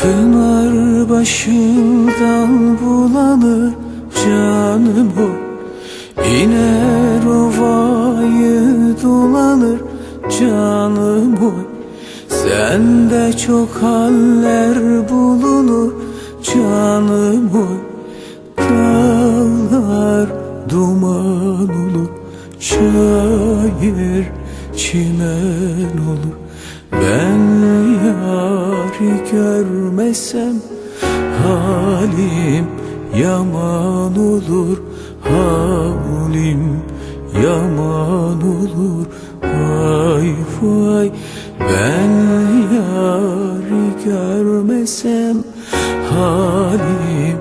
Pınar başından bulanır canım o. İner ovayı dolanır canım oy Sende çok haller bulunur canım oy Dağlar duman olur Çayır çimen olur. Ben yari görmesem Halim yaman olur Halim yaman olur. Vay vay ben yari görmesem Halim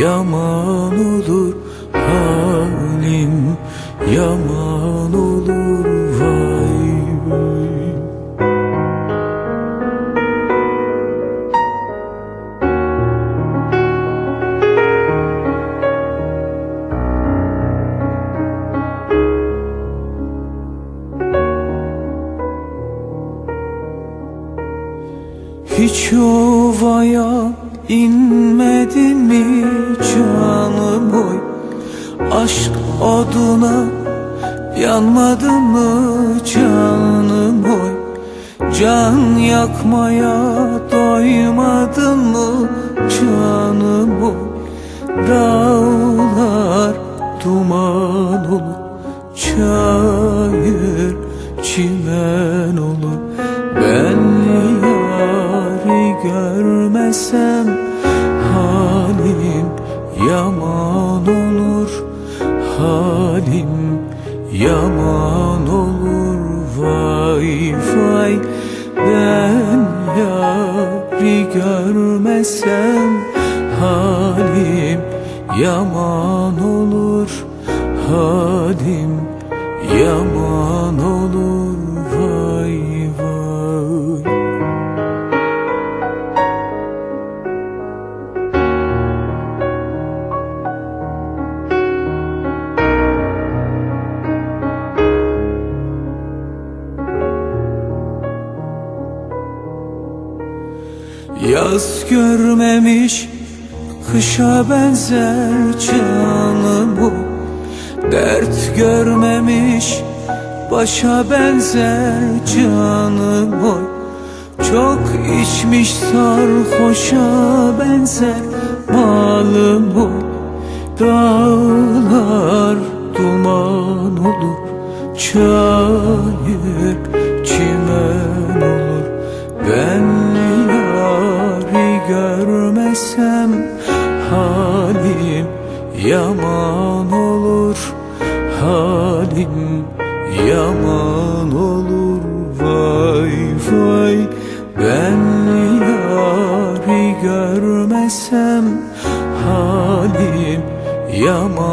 yaman olur Halim yaman olur Hiç ovaya inmedin mi canım oy Aşk oduna yanmadın mı canım oy Can yakmaya doymadın mı canım oy Dağlar duman olur Çayır çimen görmesem Halim yaman olur Halim yaman olur. Vay vay ben yari görmesem Halim yaman olur Halim yaman olur Yaz görmemiş kışa benzer canım bu. Dert görmemiş başa benzer canım oy Çok içmiş sarhoşa benzer malım oy Dağlar yaman olur Halim yaman olur. Vay vay ben yari görmesem Halim yaman